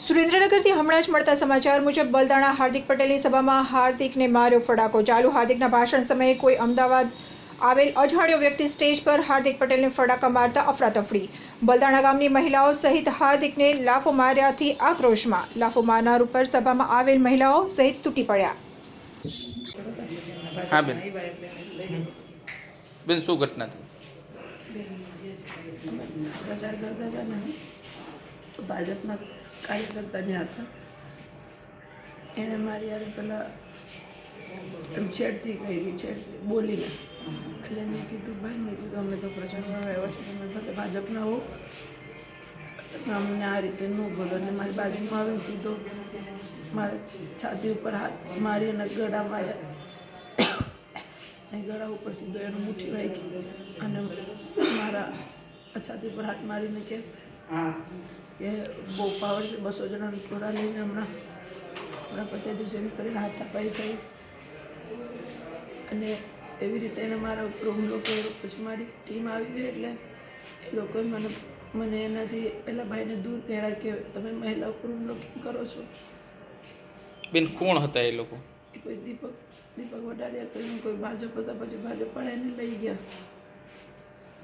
સુરેન્દ્રનગરથી હમણાં જ મળતા સમાચાર મુજબ બલદાણા હાર્દિક પટેલની સભામાં હાર્દિકને માર્યો ફડાકો ચાલુ હાર્દિકના ભાષણ સમયે કોઈ અમદાવાદ આવેલ અજાણ્યો વ્યક્તિ સ્ટેજ પર હાર્દિક પટેલને ફડાકા મારતા અફરાતફરી. બલદાણા ગામની મહિલાઓ સહિત હાર્દિકને લાફો માર્યાથી આક્રોશમાં. લાફો મારનાર ઉપર સભામાં આવેલ મહિલાઓ સહિત તૂટી પડ્યા. હા બેન. બેન શું ઘટના થઈ? પ્રચાર કરતા જ્યાં હતા એણે મારી યાર પેલા એમ છેડતી કરી છે બોલીને. એટલે મેં કીધું, ભાઈ, મેં કીધું, અમે તો પ્રચાર કરવા આવ્યા છીએ તમે ભલે ભાજપના હો. અમને આ રીતે ન બોલો. અને મારી બાજુમાં આવીને સીધો મારા છાતી ઉપર હાથ મારી અને ગળા માર્યા અને ગળા ઉપર સીધો એનું મુઠ્ઠી રાખી અને મારા છાતી ઉપર હાથ મારીને કે કે બહુ પાવર છે બસો જણાને ટોળા લઈને હમણાં હમણાં પચાસ દિવસે એમ કરીને હાથ છાપાઈ થઈ. અને એવી રીતે એને મારા ઉપર હુમલો કર્યો પછી મારી ટીમ આવી ગઈ એટલે એ લોકોએ મને મને એનાથી પેલા ભાઈને દૂર કર્યા કે તમે મહિલા ઉપર હુમલો કેમ કરો છો? બેન કોણ હતા એ લોકો? કોઈ દીપક દીપક વટાડિયા કરીને કોઈ ભાજપ હતા પછી ભાજપ પણ એને લઈ ગયા.